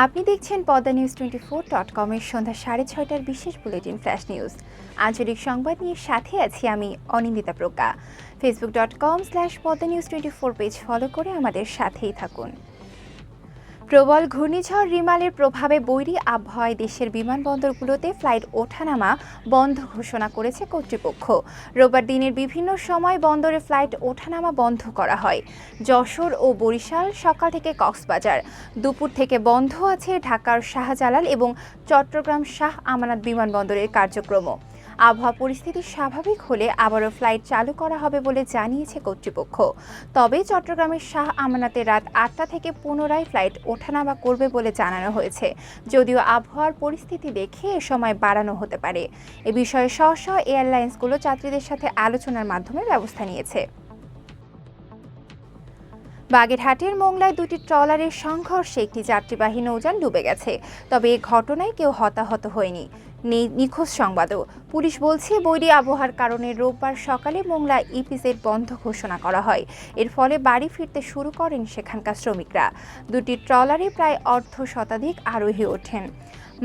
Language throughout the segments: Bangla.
আপনি দেখছেন Padma news twenty four dot কমের সন্ধ্যা সাড়ে ছয়টার বিশেষ বুলেটিন ফ্ল্যাশ নিউজ। আঞ্চলিক সংবাদ নিয়ে সাথে আছি আমি Anindita Pragya. Facebook dot com slash Padma news twenty four page follow করে আমাদের সাথেই থাকুন। প্রবল ঘূর্ণিঝড় রিমালের প্রভাবে বৈরী আবহাওয়ায় দেশের বিমানবন্দরগুলোতে ফ্লাইট ওঠানামা বন্ধ ঘোষণা করেছে কর্তৃপক্ষ। রোববার দিনের বিভিন্ন সময় বন্দরে ফ্লাইট ওঠানামা বন্ধ করা হয়। যশোর ও বরিশাল সকাল থেকে কক্সবাজার। দুপুর থেকে বন্ধ আছে ঢাকার শাহজালাল এবং চট্টগ্রাম শাহ আমানত বিমানবন্দরের কার্যক্রমও। আবহাওয়া পরিস্থিতি স্বাভাবিক হলে আবারও ফ্লাইট চালু করা হবে বলে জানিয়েছে কর্তৃপক্ষ। তবে চট্টগ্রামের শাহ আমানাতে রাত আটটা থেকে পুনরায় ফ্লাইট ওঠানামা করবে বলে জানানো হয়েছে। যদিও আবহাওয়ার পরিস্থিতি দেখে এ সময় বাড়ানো হতে পারে। এ বিষয়ে স্ব স্ব এয়ারলাইন্সগুলো যাত্রীদের সাথে আলোচনার মাধ্যমে ব্যবস্থা নিয়েছে। বাগেরহাটের মোংলায় দুটি ট্রলারের সংঘর্ষে একটি যাত্রীবাহী নৌযান ডুবে গেছে। তবে এ ঘটনায় কেউ হতাহত হয়নি। নিখোঁজ সংবাদও। পুলিশ বলছে, বৈরী আবহাওয়ার কারণে রোববার সকালে মোংলা ইপিজেড বন্ধ ঘোষণা করা হয়। এর ফলে বাড়ি ফিরতে শুরু করেন সেখানকার শ্রমিকরা। দুটি ট্রলারে প্রায় অর্ধ শতাধিক আরোহী ওঠেন।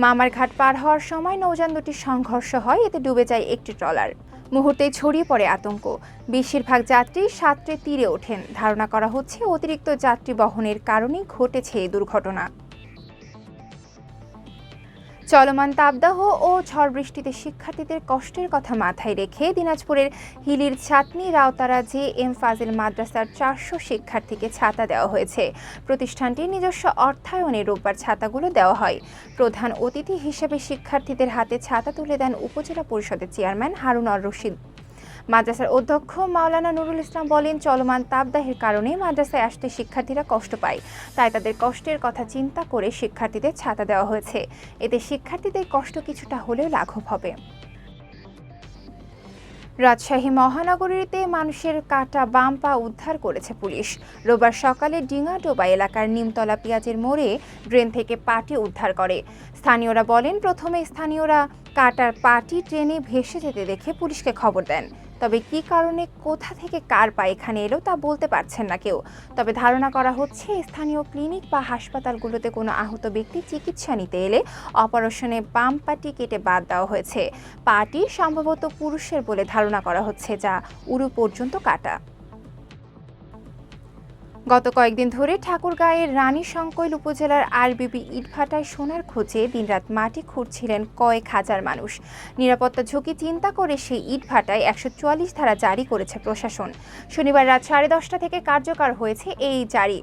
মামার ঘাট পার হওয়ার সময় নৌযান দুটি সংঘর্ষ হয়। এতে ডুবে যায় একটি ট্রলার। মুহূর্তে ছড়িয়ে পড়ে আতঙ্ক। বেশিরভাগ যাত্রী সাতটে তীরে ওঠেন। ধারণা করা হচ্ছে, অতিরিক্ত যাত্রী বহনের কারণেই ঘটেছে এই দুর্ঘটনা। চলমান তাপদাহ ও ঝড় বৃষ্টিতে শিক্ষার্থীদের কষ্টের কথা মাথায় রেখে দিনাজপুরের হিলির ছাতনি রাওতারা জে এম ফাজিল মাদ্রাসার চারশো শিক্ষার্থীকে ছাতা দেওয়া হয়েছে। প্রতিষ্ঠানটির নিজস্ব অর্থায়নে রোববার ছাতাগুলো দেওয়া হয়। প্রধান অতিথি হিসেবে শিক্ষার্থীদের হাতে ছাতা তুলে দেন উপজেলা পরিষদের চেয়ারম্যান হারুন অর রশিদ। মাদ্রাসার অধ্যক্ষ মাওলানা নুরুল ইসলাম বলেন, চলমান তাপদাহের কারণে মাদ্রাসায় আসতে শিক্ষার্থীরা কষ্ট পায়। তাই তাদের কষ্টের কথা চিন্তা করে শিক্ষার্থীদের ছাতা দেওয়া হয়েছে। এতে শিক্ষার্থীদের কষ্ট কিছুটা হলেও লাঘব হবে। রাজশাহী মহানগরীতে মানুষের কাটা বাম পা উদ্ধার করেছে পুলিশ। রোববার সকালে ডিঙাডোবা এলাকার নিমতলা পেঁয়াজের মোড়ে ড্রেন থেকে পাটি উদ্ধার করে। স্থানীয়রা বলেন, প্রথমে স্থানীয়রা কাটার পাটি ট্রেনে ভেসে যেতে দেখে পুলিশকে খবর দেন। তবে কি কারণে, কোথা থেকে কার পা এখানে এলো তা বলতে পারছেন না কেউ। তবে ধারণা করা হচ্ছে, স্থানীয় ক্লিনিক বা হাসপাতালগুলোতে কোনো আহত ব্যক্তি চিকিৎসা নিতে এলে অপারেশনে বাম পাটি কেটে বাদ দেওয়া হয়েছে। পাটি সম্ভবত পুরুষের বলে ধারণা করা হচ্ছে, যা উরু পর্যন্ত কাটা। গত কয়েকদিন ধরে ঠাকুরগাঁয়ের রানী সংকৈল উপজেলার আরবিবি ইটভাটায় সোনার খোঁজে দিনরাত মাটি খুঁড়ছিলেন কয়েক হাজার মানুষ। নিরাপত্তা ঝুঁকি চিন্তা করে সেই ইটভাটায় একশো চুয়াল্লিশ ধারা জারি করেছে প্রশাসন। শনিবার রাত সাড়ে দশটা থেকে কার্যকর হয়েছে এই জারি।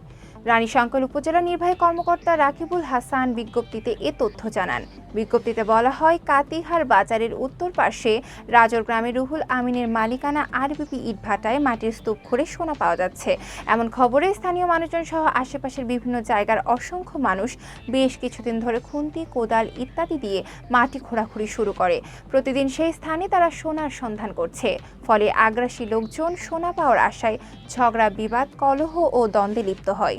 রানী সংকল উপজেলা নির্বাহী কর্মকর্তা রাকিবুল হাসান বিজ্ঞপ্তিতে এ তথ্য জানান। বিজ্ঞপ্তিতে বলা হয়, কাতিহার বাজারের উত্তর পাশে রাজর গ্রামে রুহুল আমিনের মালিকানা আরবিপি ইটভাটায় মাটির স্তূপ করে সোনা পাওয়া যাচ্ছে। এমন খবরে স্থানীয় মানুষজন সহ আশেপাশের বিভিন্ন জায়গার অসংখ্য মানুষ বেশ কিছুদিন ধরে খুন্তি, কোদাল ইত্যাদি দিয়ে মাটি খোঁড়াখুড়ি শুরু করে। প্রতিদিন সেই স্থানে তারা সোনার সন্ধান করছে। ফলে আগ্রাসী লোকজন সোনা পাওয়ার আশায় ঝগড়া, বিবাদ, কলহ ও দ্বন্দ্বে লিপ্ত হয়।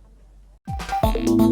Bye.